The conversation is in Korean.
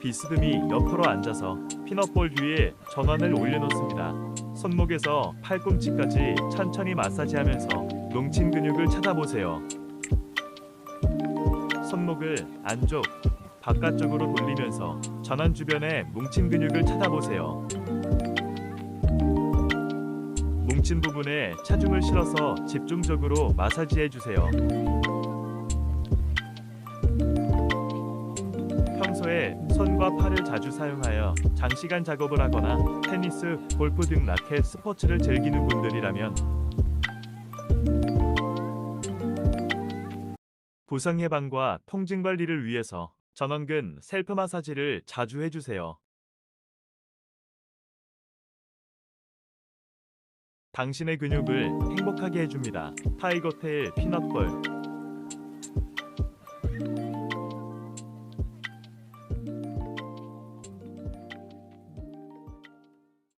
비스듬히 옆으로 앉아서 피넛볼 위에 전환을 올려놓습니다. 손목에서 팔꿈치까지 천천히 마사지하면서 뭉친 근육을 찾아보세요. 손목을 안쪽, 바깥쪽으로 돌리면서 전환 주변에 뭉친 근육을 찾아보세요. 뭉친 부분에 차중을 실어서 집중적으로 마사지해 주세요. 평소에 손과 팔을 자주 사용하여 장시간 작업을 하거나 테니스, 골프 등 라켓 스포츠를 즐기는 분들이라면 부상 예방과 통증 관리를 위해서 전원근 셀프 마사지를 자주 해주세요. 당신의 근육을 행복하게 해줍니다. 타이거테일 피넛볼